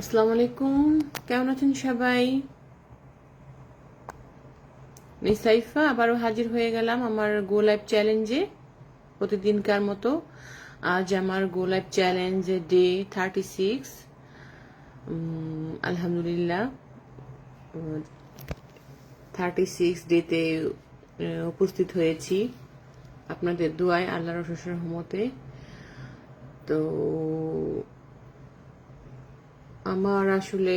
আসসালামু আলাইকুম। কেমন আছেন সবাই? আমি সাইফা, আবারও হাজির হয়ে গেলাম আমার গো লাইফ চ্যালেঞ্জে প্রতিদিনকার মতো। আজ আমার go life challenge day thirty six আলহামদুলিল্লাহ। থার্টি সিক্স ডেতে উপস্থিত হয়েছি। আপনাদের দোয়ায় আল্লাহর অশেষ রহমতে। তো আমার আসলে,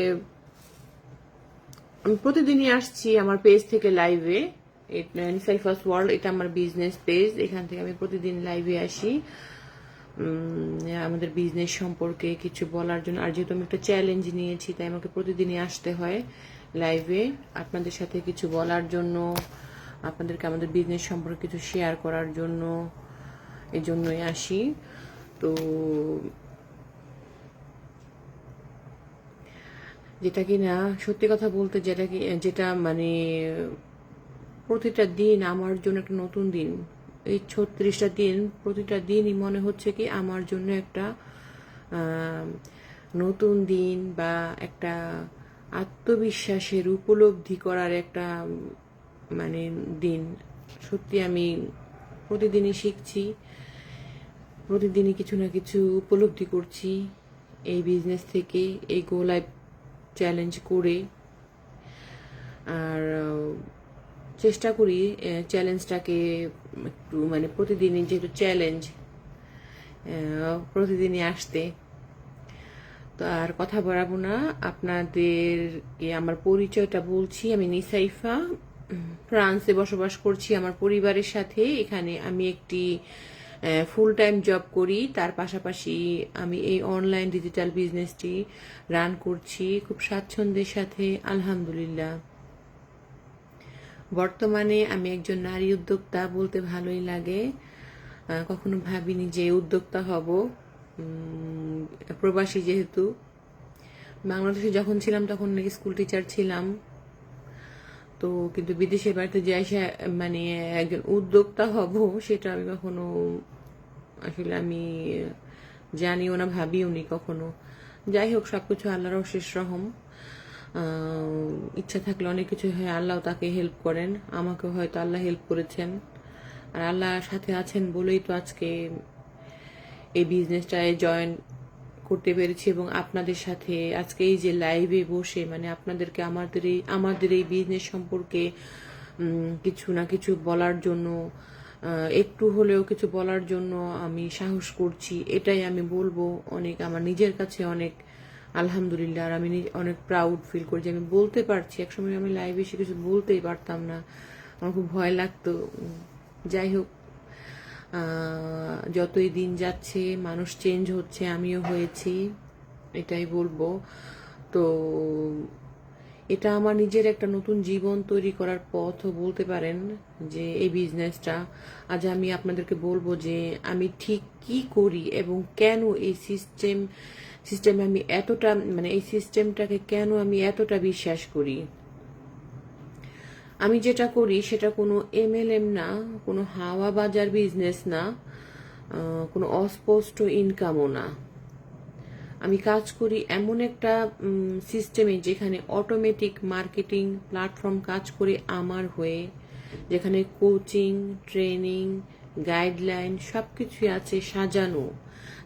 আমি প্রতিদিনই আসছি আমার পেজ থেকে লাইভে ফার্স্ট ওয়ার্ল্ড এটা আমার বিজনেস পেজ এখান থেকে আমি প্রতিদিন লাইভে আসি। আমাদের বিজনেস সম্পর্কে কিছু বলার জন্য। আর যেহেতু আমি একটা চ্যালেঞ্জ নিয়েছি, তাই আমাকে প্রতিদিনই আসতে হয় লাইভে আপনাদের সাথে কিছু বলার জন্য, আপনাদেরকে আমাদের বিজনেস সম্পর্কে কিছু শেয়ার করার জন্য এই জন্যই আসি। তো যেটা কি না, সত্যি কথা বলতে যেটা কি, যেটা মানে প্রতিটা দিন আমার জন্য একটা নতুন দিন। এই ছত্রিশটা দিন, প্রতিটা দিনই মনে হচ্ছে কি আমার জন্য একটা নতুন দিন বা একটা আত্মবিশ্বাসের উপলব্ধি করার একটা মানে দিন। সত্যি আমি প্রতিদিনই শিখছি, প্রতিদিনই কিছু না কিছু উপলব্ধি করছি এই বিজনেস থেকে, এই গো লাইফ চ্যালেঞ্জ করে আর চেষ্টা করি চ্যালেঞ্জটাকে একটু মানে প্রতিদিনই যেহেতু চ্যালেঞ্জ প্রতিদিনই আসতে। তো আর কথা বাড়াবো না। আপনাদেরকে আমার পরিচয়টা বলছি। আমি নিসাইফা। ফ্রান্সে বসবাস করছি আমার পরিবারের সাথে। এখানে আমি একটি ফুল টাইম জব করি। তার পাশাপাশি আমি এই অনলাইন ডিজিটাল বিজনেসটি রান করছি খুব স্বাচ্ছন্দ্যের সাথে, আলহামদুলিল্লাহ। বর্তমানে আমি একজন নারী উদ্যোক্তা বলতে ভালোই লাগে। কখনো ভাবিনি যে উদ্যোক্তা হব। প্রবাসী যেহেতু। বাংলাদেশে যখন ছিলাম তখন স্কুল টিচার ছিলাম। তো কিন্তু বিদেশের বাড়িতে যে এসে মানে একজন উদ্যোক্তা হব, সেটা আমি কখনো, আসলে আমি জানিও না, ভাবিও নি কখনো। যাই হোক, সবকিছু আল্লাহর অশেষ রহম। ইচ্ছা থাকলে অনেক কিছু হয় আল্লাহ তাকে হেল্প করেন। আমাকে হয়তো আল্লাহ হেল্প করেছেন। আর আল্লাহ সাথে আছেন বলেই তো আজকে এই বিজনেসটায় জয়েন করতে পেরেছি এবং আপনাদের সাথে আজকে এই যে লাইভে বসে মানে আপনাদেরকে আমাদের এই আমাদের এই বিজনেস সম্পর্কে কিছু না কিছু বলার জন্য একটু হলেও কিছু বলার জন্য আমি সাহস করছি। এটাই আমি বলব। অনেক, আমার নিজের কাছে অনেক আলহামদুলিল্লাহ, আর আমি অনেক প্রাউড ফিল করি যে আমি বলতে পারছি। একসময় আমি লাইভে এসে কিছু বলতেই পারতাম না। আমার খুব ভয় লাগতো। যাই হোক। যতই দিন যাচ্ছে, মানুষ চেঞ্জ হচ্ছে, আমিও হয়েছি, এটাই বলব। তো এটা আমার নিজের একটা নতুন জীবন তৈরি করার পথও বলতে পারেন যে এই বিজনেসটা আজ আমি আপনাদেরকে বলব যে আমি ঠিক কি করি এবং কেন এই সিস্টেম সিস্টেমে আমি এতটা মানে এই সিস্টেমটাকে কেন আমি এতটা বিশ্বাস করি। আমি যেটা করি সেটা কোনো এমএলএম না, কোনো হাওয়া বাজার বিজনেস না কোনো অস্পষ্ট ইনকামও না। আমি কাজ করি এমন একটা সিস্টেমে যেখানে অটোমেটিক মার্কেটিং প্ল্যাটফর্ম কাজ করে আমার হয়ে, যেখানে কোচিং ট্রেনিং গাইডলাইন সব কিছুই আছে সাজানো,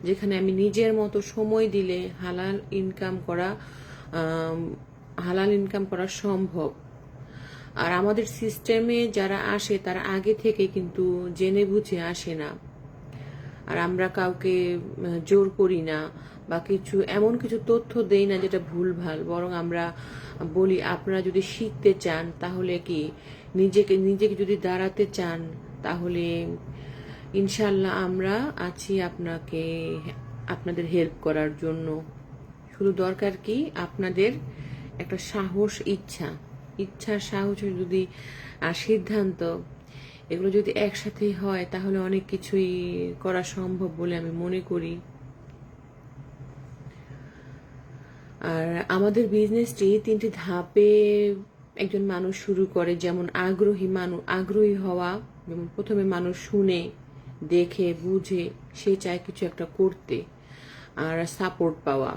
যেখানে আমি নিজের মতো সময় দিলে হালাল ইনকাম করা হালাল ইনকাম করা সম্ভব। আর আমাদের সিস্টেমে যারা আসে, তারা আগে থেকে কিন্তু জেনে বুঝে আসে না। আর আমরা কাউকে জোর করি না বা কিছু, এমন কিছু তথ্য দেই না যেটা ভুলভাল। বরং আমরা বলি, আপনারা যদি শিখতে চান, তাহলে কি নিজেকে নিজেকে যদি দাঁড়াতে চান, তাহলে ইনশাল্লাহ আমরা আছি আপনাকে, আপনাদের হেল্প করার জন্য। শুধু দরকার কি আপনাদের একটা সাহস, ইচ্ছা। ইচ্ছা সাহস যদি আর সিদ্ধান্ত এগুলো যদি একসাথে হয়, তাহলে অনেক কিছুই করা সম্ভব বলে আমি মনে করি। আর আমাদের বিজনেসটি তিনটি ধাপে একজন মানুষ শুরু করে, যেমন আগ্রহী মানুষ আগ্রহী হওয়া, যেমন প্রথমে মানুষ শুনে, দেখে, বুঝে, সে চায় কিছু একটা করতে, আর সাপোর্ট পাওয়া।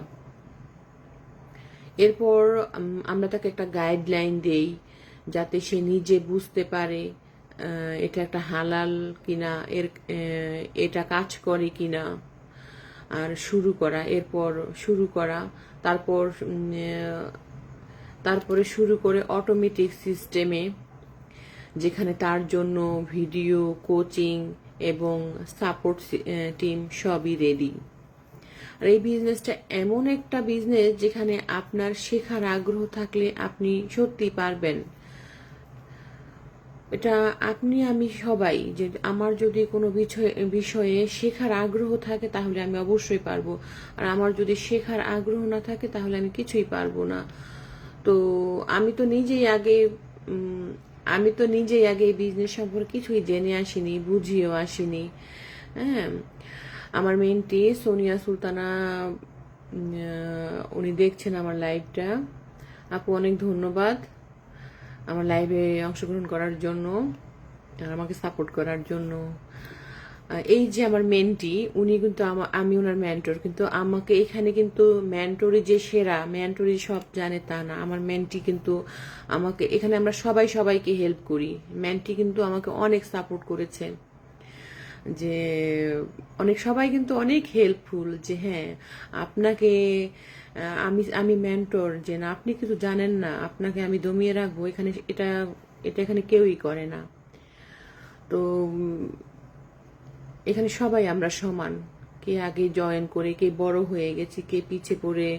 এরপর আমরা তাকে একটা গাইডলাইন দেই যাতে সে নিজে বুঝতে পারে এটা একটা হালাল কিনা, এর এটা কাজ করে কিনা, আর শুরু করা, এরপর শুরু করা, তারপর তারপরে শুরু করে অটোমেটিক সিস্টেমে যেখানে তার জন্য ভিডিও কোচিং এবং সাপোর্ট টিম সবই রেডি আর এই বিজনেসটা এমন একটা বিজনেস যেখানে আপনার শেখার আগ্রহ থাকলে আপনি সত্যি পারবেন। এটা আপনি, আমি সবাই, যে আমার যদি কোনো বিষয়ে শেখার আগ্রহ থাকে তাহলে আমি অবশ্যই পারব। আর আমার যদি শেখার আগ্রহ না থাকে তাহলে আমি কিছুই পারব না। তো আমি তো নিজেই আগে আমি তো নিজেই আগে এই বিজনেস সম্পর্কে কিছুই জেনে আসিনি, বুঝিয়েও আসিনি। হ্যাঁ? আমার মেনটি সোনিয়া সুলতানা উনি দেখছেন আমার লাইভটা আপু, অনেক ধন্যবাদ আমার লাইভে অংশগ্রহণ করার জন্য আর আমাকে সাপোর্ট করার জন্য। এই যে আমার মেন্টি উনি কিন্তু আমা- ওনার মেন্টর কিন্তু আমাকে এখানে কিন্তু মেন্টরি যে সেরা মেন্টরি সব জানে তা না। আমার মেন্টি কিন্তু আমাকে, এখানে আমরা সবাই সবাইকে হেল্প করি। মেন্টি কিন্তু আমাকে অনেক সাপোর্ট করেছে। যে অনেক, সবাই কিন্তু অনেক হেল্পফুল যে হ্যাঁ আপনাকে আমি আমি মেন্টর যে না, আপনি কিছু জানেন না, আপনাকে আমি দমিয়ে রাখব, এখানে এটা এটা এখানে কেউই করে না। তো এখানে সবাই আমরা সমান, কে আগে জয়েন করে, কে বড় হয়ে গেছি, কে পিছে পড়ে,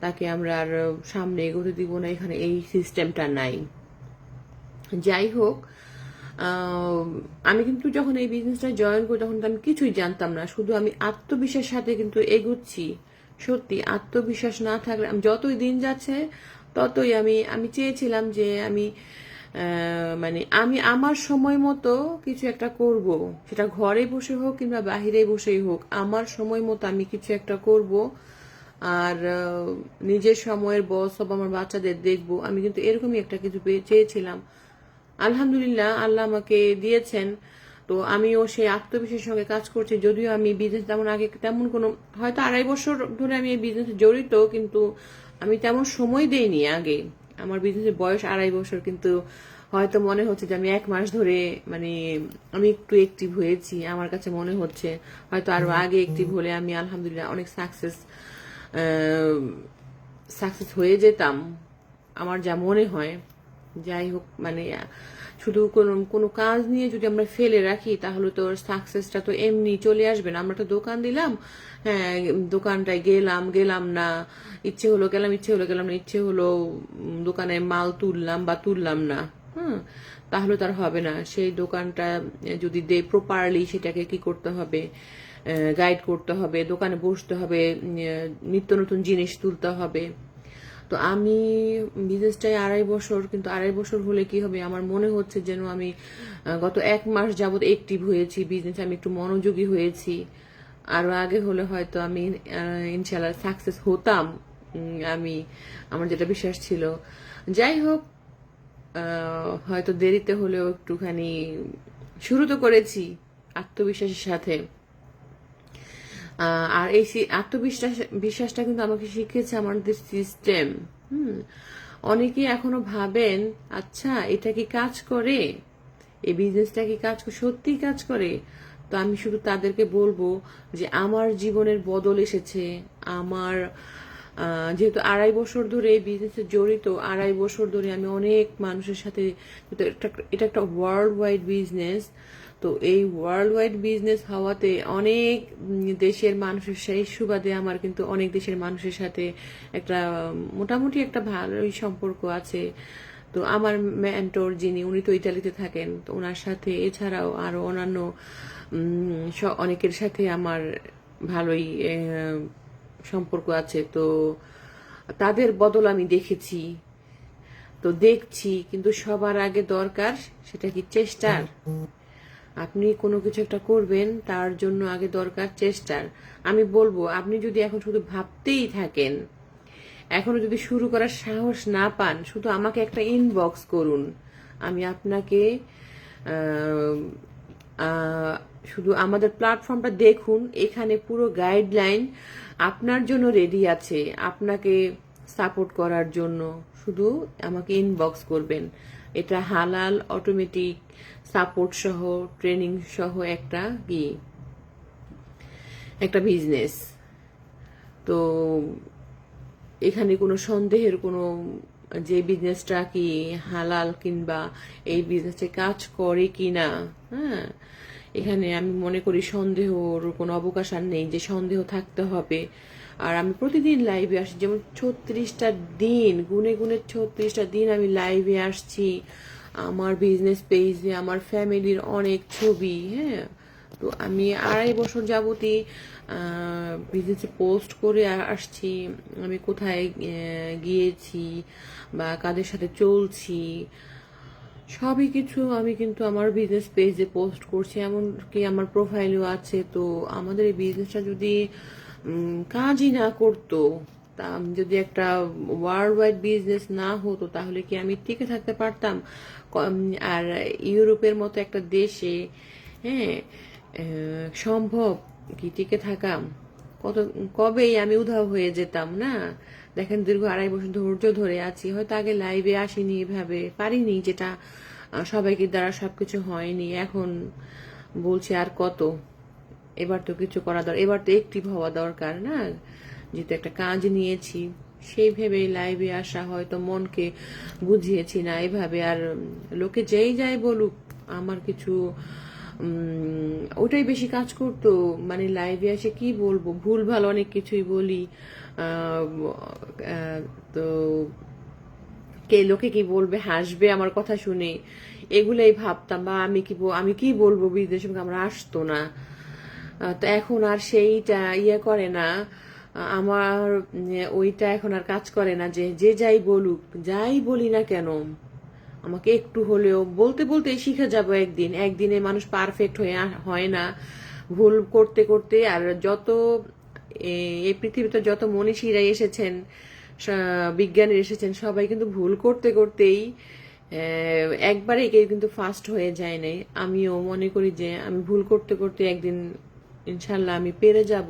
তাকে আমরা আর সামনে এগোতে দিব না, এখানে এই সিস্টেমটা নাই। যাই হোক আমি কিন্তু যখন এই বিজনেসটা জয়েন করি, তখন তো আমি কিছুই জানতাম না। শুধু আমি আত্মবিশ্বাসের সাথে কিন্তু এগোচ্ছি। সত্যি, আত্মবিশ্বাস না থাকলে আমি যতই দিন যাচ্ছে, ততই আমি আমি চেয়েছিলাম যে আমি মানে আমি আমার সময় মতো কিছু একটা করব। সেটা ঘরে বসে হোক কিংবা বাহিরে বসেই হোক, আমার সময় মতো আমি কিছু একটা করব। আর নিজের সময়ের বস সব আমার বাচ্চাদের দেখব। আমি কিন্তু এরকমই একটা কিছু চেয়েছিলাম। আলহামদুলিল্লাহ আল্লাহ আমাকে দিয়েছেন। তো আমিও সেই আত্মবিশ্বাসের সঙ্গে কাজ করছি। যদিও আমি বিজনেস তেমন আগে তেমন কোনো হয়তো আড়াই বছর ধরে আমি এই বিজনেসে জড়িত কিন্তু আমি তেমন সময় দেইনি আগে। আমার বিজনেসের বয়স আড়াই বছর কিন্তু হয়তো মনে হচ্ছে যে আমি এক মাস ধরে মানে আমি একটু অ্যাক্টিভ হয়েছি। আমার কাছে মনে হচ্ছে হয়তো আরও আগে অ্যাক্টিভ হলে আমি আলহামদুলিল্লাহ অনেক সাকসেস সাকসেস হয়ে যেতাম। আমার যা মনে হয়। যাই হোক মানে শুধু কোনো কোনো কাজ নিয়ে যদি আমরা ফেলে রাখি, তাহলে তো সাকসেসটা তো এমনি চলে আসবে না। আমরা তো দোকান দিলাম হ্যাঁ দোকানটায় গেলাম গেলাম না, ইচ্ছে হলো গেলাম, ইচ্ছে হলো গেলাম না, ইচ্ছে হলো দোকানে মাল তুললাম বা তুললাম না, হুম, তাহলে তার হবে না। সেই দোকানটা যদি দে প্রপারলি সেটাকে কি করতে হবে গাইড করতে হবে, দোকানে বসতে হবে নিত্য নতুন জিনিস তুলতে হবে। তো আমি বিজনেসটাই আড়াই বছর, কিন্তু আড়াই বছর হলে কি হবে? আমার মনে হচ্ছে যেন আমি গত এক মাস যাবত অ্যাক্টিভ হয়েছি বিজনেসে আমি একটু মনোযোগী হয়েছি। আরও আগে হলে হয়তো আমি ইনশাল্লাহ সাকসেস হতাম। আমি, আমার যেটা বিশ্বাস ছিল। যাই হোক হয়তো দেরিতে হলেও একটুখানি শুরু তো করেছি আত্মবিশ্বাসের সাথে। আর এই আত্মবিশ্বাস বিশ্বাসটা কিন্তু আমাকে শিখিয়েছে আমাদের সিস্টেম হুম। অনেকে এখনও ভাবেন আচ্ছা এটা কি কাজ করে? এই বিজনেসটা কি কাজ সত্যি কাজ করে? তো আমি শুধু তাদেরকে বলব যে, আমার জীবনের বদল এসেছে। আমার যেহেতু আড়াই বছর ধরে এই বিজনেসে জড়িত, আড়াই বছর ধরে আমি অনেক মানুষের সাথে, এটা একটা ওয়ার্ল্ড ওয়াইড বিজনেস তো এই ওয়ার্ল্ড ওয়াইড বিজনেস হওয়াতে অনেক দেশের মানুষের সেই সুবাদে আমার কিন্তু অনেক দেশের মানুষের সাথে একটা, মোটামুটি একটা ভালোই সম্পর্ক আছে। তো আমার মেন্টর যিনি, উনি তো ইটালিতে থাকেন, তো ওনার সাথে এছাড়াও আরও অন্যান্য অনেকের সাথে আমার ভালোই সম্পর্ক আছে। তো তাদের বদল আমি দেখেছি, তো দেখছি, কিন্তু সবার আগে দরকার সেটা কি চেষ্টার? আপনি কোনো কিছু একটা করবেন, তার জন্য আগে দরকার চেষ্টার। আমি বলব, আপনি যদি এখন শুধু ভাবতেই থাকেন, এখনও যদি শুরু করার সাহস না পান, শুধু আমাকে একটা ইনবক্স করুন। আমি আপনাকে শুধু আমাদের প্ল্যাটফর্মটা দেখুন, এখানে পুরো গাইডলাইন আপনার জন্য রেডি আছে, আপনাকে সাপোর্ট করার জন্য। শুধু আমাকে ইনবক্স করবেন। এটা হালাল অটোমেটিক সাপোর্ট সহ ট্রেনিং সহ একটা কি, একটা বিজনেস তো এখানে কোনো সন্দেহের কোনো, যে বিজনেসটা কি হালাল কিংবা এই বিজনেসে কাজ করে কি না হ্যাঁ? এখানে আমি মনে করি সন্দেহর কোনো অবকাশ আর নেই যে সন্দেহ থাকতে হবে। আর আমি প্রতিদিন লাইভে আসি, যেমন ছত্রিশটা দিন, গুনে গুনে ছত্রিশটা দিন আমি লাইভে আসছি। আমার বিজনেস পেজে আমার ফ্যামিলির অনেক ছবি হ্যাঁ? তো আমি আড়াই বছর যাবতই বিজনেসে পোস্ট করে আসছি। আমি কোথায় গিয়েছি বা কাদের সাথে চলছি, সবই কিছু আমি কিন্তু আমার বিজনেস পেজে পোস্ট করছি। এমনকি আমার প্রোফাইলও আছে। তো আমাদের এই বিজনেসটা যদি কাজই না করতো যদি একটা ওয়ার্ল্ড ওয়াইড বিজনেস না হতো, তাহলে কি আমি টিকে থাকতে পারতাম? আর ইউরোপের মতো একটা দেশে হ্যাঁ সম্ভব কি টিকে থাকা? কত, কবেই আমি উধাও হয়ে যেতাম, না? দেখেন, দীর্ঘ আড়াই বছর ধৈর্য ধরে আছি। হয়তো আগে লাইভে আসিনি এভাবে, পারিনি যেটা সবাইকে দ্বারা সবকিছু হয়নি। এখন বলছি আর কত? এবার তো কিছু করা দরকার এবার তো একটিভ হওয়া দরকার, না? যেহেতু একটা কাজ নিয়েছি। সেই ভেবে লাইভে আসা হয়তো মনকে বুঝিয়েছি না এভাবে। আর লোকে যেই যাই বলুক, আমার কিছু ওটাই বেশি কাজ করতো। মানে লাইভে আসে কি বলব? ভুল ভালো অনেক কিছুই বলি। তো কে, লোকে কি বলবে? হাসবে আমার কথা শুনে। এগুলাই ভাবতাম, বা আমি কি আমি কি বলব? বিদেশে আমরা আসতো না। তো এখন আর সেইটা ইয়ে করে না। আমার ওইটা এখন আর কাজ করে না যে যে যাই বলুক, যাই বলি না কেন, আমাকে একটু হলেও, বলতে বলতে শিখে যাব একদিন। একদিনে মানুষ পারফেক্ট হয়ে হয় না। ভুল করতে করতে আর যত এই পৃথিবীতে যত মনীষীরা এসেছেন বিজ্ঞানী এসেছেন, সবাই কিন্তু ভুল করতে করতেই একবারে কেউ কিন্তু ফাস্ট হয়ে যায় নাই। আমিও মনে করি যে, আমি ভুল করতে করতে একদিন, ইনশাল্লাহ আমি পেরে যাব।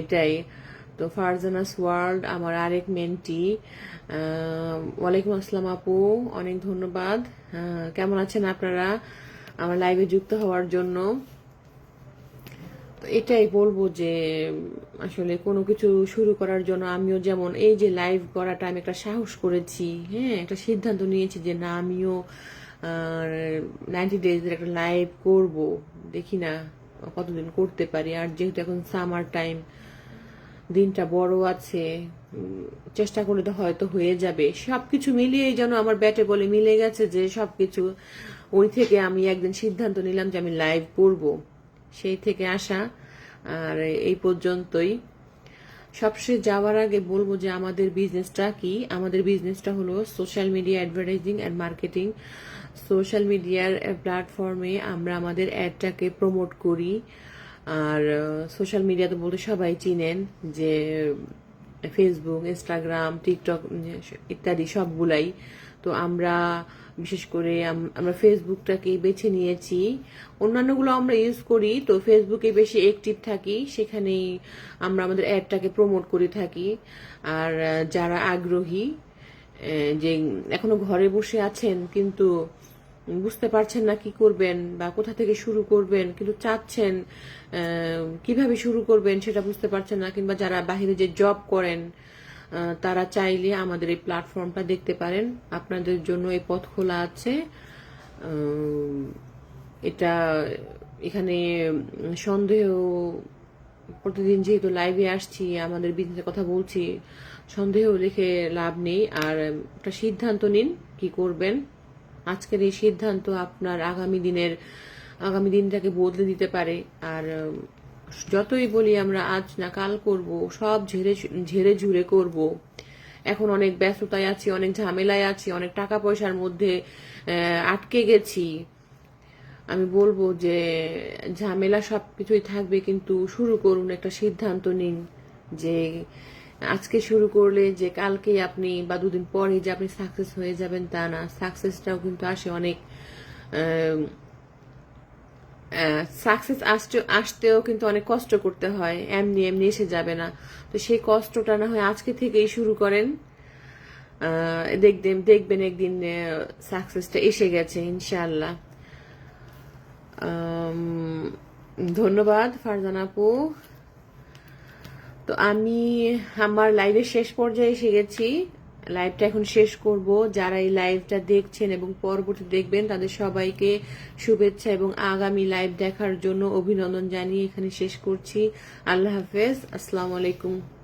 এটাই। তো ফারজানাস ওয়ার্ল্ড আমার আরেক মেন্টি ওয়ালাইকুম আসসালাম আপু, অনেক ধন্যবাদ। কেমন আছেন আপনারা? আমার লাইভে যুক্ত হওয়ার জন্য। এটাই বলব যে, আসলে কোনো কিছু শুরু করার জন্য আমিও যেমন এই যে লাইভ করাটা আমি একটা সাহস করেছি হ্যাঁ একটা সিদ্ধান্ত নিয়েছি যে না, আমিও নাইনটি ডেজের একটা লাইভ করব। দেখি না কতদিন করতে পারি। আর যেহেতু এখন সামার টাইম দিনটা বড় আছে, চেষ্টা করলে তো হয়তো হয়ে যাবে। সবকিছু মিলিয়েই যেন আমার ব্যাটে বলে মিলে গেছে যে সবকিছু, ওই থেকে আমি একদিন সিদ্ধান্ত নিলাম যে আমি লাইভ করব। সেই থেকে আসা আর এই পর্যন্তই। সবশেষ যাওয়ার আগে বলব যে আমাদের বিজনেসটা কি? আমাদের বিজনেসটা হলো social media advertising and marketing social মিডিয়ার প্ল্যাটফর্মে আমরা আমাদের অ্যাডটাকে প্রমোট করি। আর সোশ্যাল মিডিয়া তো বলতে সবাই চিনেন যে ফেসবুক ইনস্টাগ্রাম টিকটক ইত্যাদি সবগুলাই। তো আমরা, বিশেষ করে আমরা ফেসবুকটাকে বেছে নিয়েছি। অন্যান্যগুলো আমরা ইউজ করি, তো ফেসবুকে বেশি অ্যাক্টিভ থাকি। সেখানেই আমরা আমাদের অ্যাডটাকে প্রমোট করে থাকি। আর যারা আগ্রহী যে, এখনও ঘরে বসে আছেন, কিন্তু বুঝতে পারছেন না কি করবেন বা কোথা থেকে শুরু করবেন, কিন্তু চাচ্ছেন কীভাবে শুরু করবেন সেটা বুঝতে পারছেন না, কিংবা যারা বাহিরে যে জব করেন তারা চাইলে আমাদের এই প্ল্যাটফর্মটা দেখতে পারেন। আপনাদের জন্য এই পথ খোলা আছে। এটা এখানে সন্দেহ, প্রতিদিন যেহেতু লাইভে আসছি, আমাদের বিজনেসের কথা বলছি, সন্দেহ লিখে লাভ নেই। আর একটা সিদ্ধান্ত নিন কি করবেন। আজকের এই সিদ্ধান্ত আপনার আগামী দিনের, আগামী দিনটাকে বদলে দিতে পারে। আর, যতই বলি আমরা, আজ না কাল করব, সব ঝেড়ে ঝেড়ে ঝুড়ে করব। এখন অনেক ব্যস্ততায় আছি, অনেক ঝামেলায় আছি, অনেক টাকা পয়সার মধ্যে আটকে গেছি। আমি বলব যে, ঝামেলা সব কিছুই থাকবে, কিন্তু শুরু করুন একটা সিদ্ধান্ত নিন যে আজকে শুরু করলে যে কালকে আপনি বা দুদিন পরে যে আপনি সাকসেস হয়ে যাবেন তা না। সাকসেসটাও কিন্তু আসে অনেক সাকসেস আসতে আসতেও কিন্তু অনেক কষ্ট করতে হয়। এমনি এমনি এসে যাবে না। তো সেই কষ্টটা না হয় আজকে থেকেই শুরু করেন। দেখবেন দেখবেন একদিন সাকসেসটা এসে গেছে ইনশাআল্লাহ। আম, ধন্যবাদ ফারজান আপু। তো আমি আমার লাইভের শেষ পর্যায়ে এসে গেছি। লাইভটা এখন শেষ করব। যারা এই লাইভটা দেখছেন এবং পরবর্তী দেখবেন, তাদের সবাইকে শুভেচ্ছা এবং আগামী লাইভ দেখার জন্য অভিনন্দন জানিয়ে এখানে শেষ করছি। আল্লাহ হাফেজ। আসসালামু আলাইকুম।